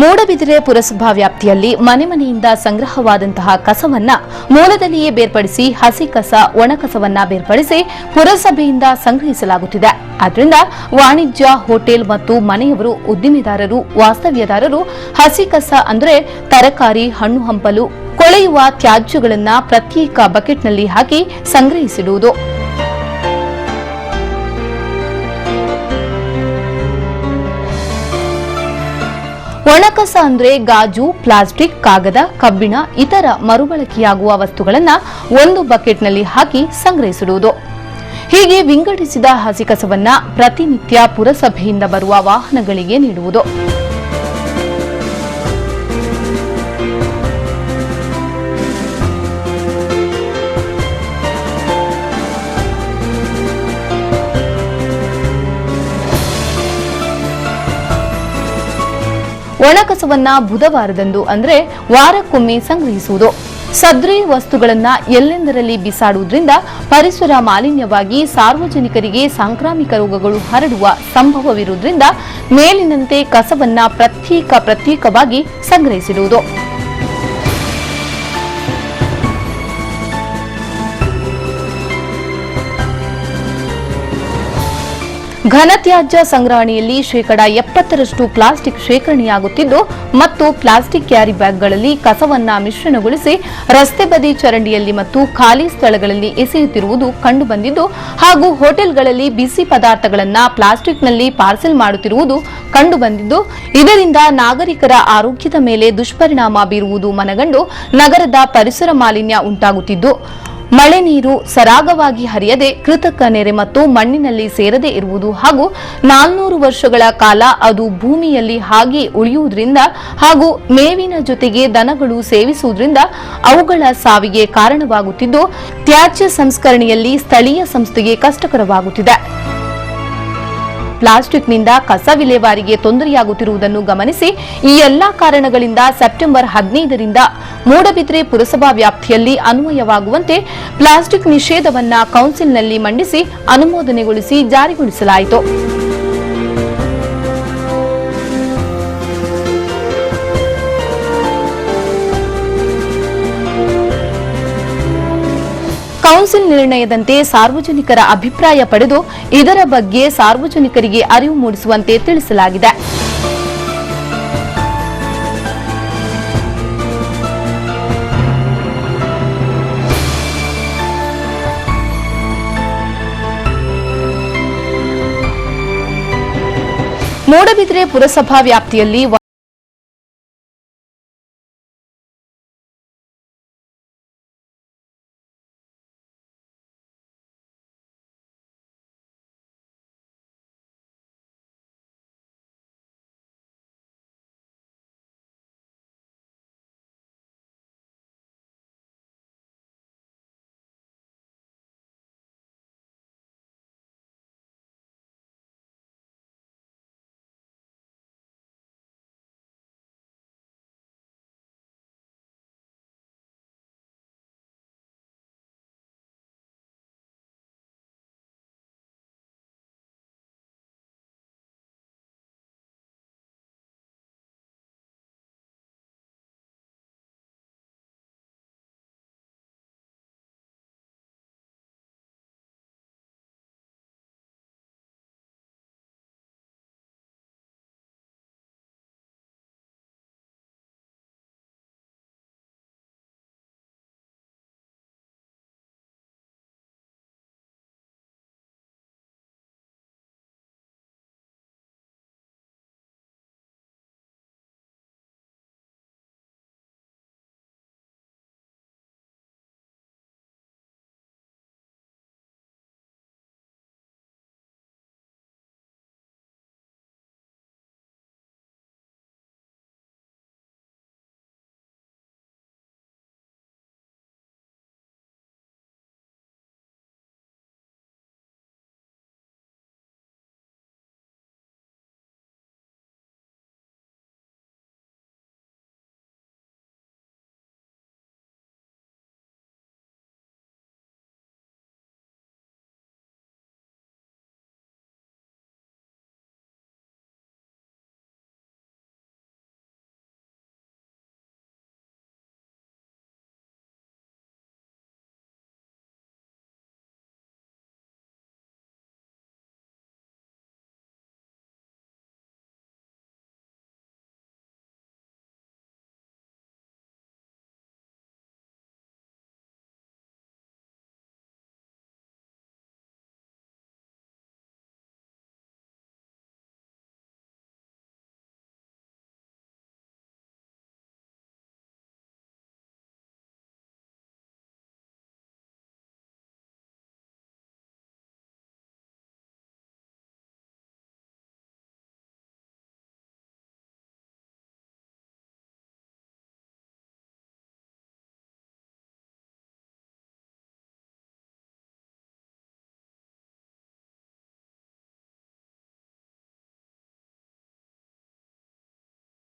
ಮೂಡಬಿದಿರೆ ಪುರಸಭಾ ವ್ಯಾಪ್ತಿಯಲ್ಲಿ ಮನೆ ಮನೆಯಿಂದ ಸಂಗ್ರಹವಾದಂತಹ ಕಸವನ್ನ ಮೂಲದಲ್ಲಿಯೇ ಬೇರ್ಪಡಿಸಿ ಹಸಿ ಕಸ, ಒಣ ಕಸವನ್ನ ಬೇರ್ಪಡಿಸಿ ಪುರಸಭೆಯಿಂದ ಸಂಗ್ರಹಿಸಲಾಗುತ್ತಿದೆ. ಆದ್ದರಿಂದ ವಾಣಿಜ್ಯ, ಹೋಟೆಲ್ ಮತ್ತು ಮನೆಯವರು, ಉದ್ದಿಮೆದಾರರು, ವಾಸ್ತವ್ಯದಾರರು ಹಸಿ ಕಸ ಅಂದರೆ ತರಕಾರಿ, ಹಣ್ಣು ಹಂಪಲು, ಕೊಳೆಯುವ ತ್ಯಾಜ್ಯಗಳನ್ನು ಪ್ರತ್ಯೇಕ ಬಕೆಟ್ನಲ್ಲಿ ಹಾಕಿ ಸಂಗ್ರಹಿಸಿಡುವುದು. ಒಣಕಸ ಅಂದ್ರೆ ಗಾಜು, ಪ್ಲಾಸ್ಟಿಕ್, ಕಾಗದ, ಕಬ್ಬಿಣ, ಇತರ ಮರುಬಳಕೆಯಾಗುವ ವಸ್ತುಗಳನ್ನು ಒಂದು ಬಕೆಟ್ನಲ್ಲಿ ಹಾಕಿ ಸಂಗ್ರಹಿಸಿಡುವುದು. ಹೀಗೆ ವಿಂಗಡಿಸಿದ ಹಸಿಕಸವನ್ನ ಪ್ರತಿನಿತ್ಯ ಪುರಸಭೆಯಿಂದ ಬರುವ ವಾಹನಗಳಿಗೆ ನೀಡುವುದು. ಒಣಕಸವನ್ನ ಬುಧವಾರದಂದು ಅಂದ್ರೆ ವಾರಕ್ಕೊಮ್ಮೆ ಸಂಗ್ರಹಿಸುವುದು. ಸದ್ರಿ ವಸ್ತುಗಳನ್ನ ಎಲ್ಲೆಂದರಲ್ಲಿ ಬಿಸಾಡುವುದರಿಂದ ಪರಿಸರ ಮಾಲಿನ್ಯವಾಗಿ ಸಾರ್ವಜನಿಕರಿಗೆ ಸಾಂಕ್ರಾಮಿಕ ರೋಗಗಳು ಹರಡುವ ಸಂಭವವಿರುವುದರಿಂದ ಮೇಲಿನಂತೆ ಕಸವನ್ನ ಪ್ರತ್ಯೇಕ ಪ್ರತ್ಯೇಕವಾಗಿ ಸಂಗ್ರಹಿಸಿಡುವುದು. ಘನತ್ಯಾಜ್ಯ ಸಂಗ್ರಹಣೆಯಲ್ಲಿ ಶೇಕಡಾ ಎಪ್ಪತ್ತರಷ್ಟು ಪ್ಲಾಸ್ಟಿಕ್ ಶೇಖರಣೆಯಾಗುತ್ತಿದ್ದು ಮತ್ತು ಪ್ಲಾಸ್ಟಿಕ್ ಕ್ಯಾರಿ ಬ್ಯಾಗ್ಗಳಲ್ಲಿ ಕಸವನ್ನ ಮಿಶ್ರಣಗೊಳಿಸಿ ರಸ್ತೆ ಬದಿ ಚರಂಡಿಯಲ್ಲಿ ಮತ್ತು ಖಾಲಿ ಸ್ಥಳಗಳಲ್ಲಿ ಎಸೆಯುತ್ತಿರುವುದು ಕಂಡುಬಂದಿದ್ದು ಹಾಗೂ ಹೋಟೆಲ್ಗಳಲ್ಲಿ ಬಿಸಿ ಪದಾರ್ಥಗಳನ್ನ ಪ್ಲಾಸ್ಟಿಕ್ನಲ್ಲಿ ಪಾರ್ಸೆಲ್ ಮಾಡುತ್ತಿರುವುದು ಕಂಡುಬಂದಿದ್ದು ಇದರಿಂದ ನಾಗರಿಕರ ಆರೋಗ್ಯದ ಮೇಲೆ ದುಷ್ಪರಿಣಾಮ ಬೀರುವುದು ಮನಗಂಡು ನಗರದ ಪರಿಸರ ಮಾಲಿನ್ಯ ಉಂಟಾಗುತ್ತಿದ್ದು ಮಳೆ ನೀರು ಸರಾಗವಾಗಿ ಹರಿಯದೆ ಕೃತಕ ನೆರೆ ಮತ್ತು ಮಣ್ಣಿನಲ್ಲಿ ಸೇರದೆ ಇರುವುದು ಹಾಗೂ ನಾಲ್ನೂರು ವರ್ಷಗಳ ಕಾಲ ಅದು ಭೂಮಿಯಲ್ಲಿ ಹಾಗೆ ಉಳಿಯುವುದರಿಂದ ಹಾಗೂ ಮೇವಿನ ಜೊತೆಗೆ ದನಗಳು ಸೇವಿಸುವುದರಿಂದ ಅವುಗಳ ಸಾವಿಗೆ ಕಾರಣವಾಗುತ್ತಿದ್ದು, ತ್ಯಾಜ್ಯ ಸಂಸ್ಕರಣೆಯಲ್ಲಿ ಸ್ಥಳೀಯ ಸಂಸ್ಥೆಗೆ ಕಷ್ಟಕರವಾಗುತ್ತಿದೆ. ಪ್ಲಾಸ್ಟಿಕ್ನಿಂದ ಕಸ ವಿಲೇವಾರಿಗೆ ತೊಂದರೆಯಾಗುತ್ತಿರುವುದನ್ನು ಗಮನಿಸಿ ಈ ಎಲ್ಲಾ ಕಾರಣಗಳಿಂದ ಸೆಪ್ಟೆಂಬರ್ ಹದಿನೈದರಿಂದ ಮೂಡಬಿದ್ರೆ ಪುರಸಭಾ ವ್ಯಾಪ್ತಿಯಲ್ಲಿ ಅನ್ವಯವಾಗುವಂತೆ ಪ್ಲಾಸ್ಟಿಕ್ ನಿಷೇಧವನ್ನ ಕೌನ್ಸಿಲ್ನಲ್ಲಿ ಮಂಡಿಸಿ ಅನುಮೋದನೆಗೊಳಿಸಿ ಜಾರಿಗೊಳಿಸಲಾಯಿತು. ಕೌನ್ಸಿಲ್ ನಿರ್ಣಯದಂತೆ ಸಾರ್ವಜನಿಕರ ಅಭಿಪ್ರಾಯ ಪಡೆದು ಇದರ ಬಗ್ಗೆ ಸಾರ್ವಜನಿಕರಿಗೆ ಅರಿವು ಮೂಡಿಸುವಂತೆ ತಿಳಿಸಲಾಗಿದೆ. ಮೂಡಬಿದ್ರೆ ಪುರಸಭಾ ವ್ಯಾಪ್ತಿಯಲ್ಲಿ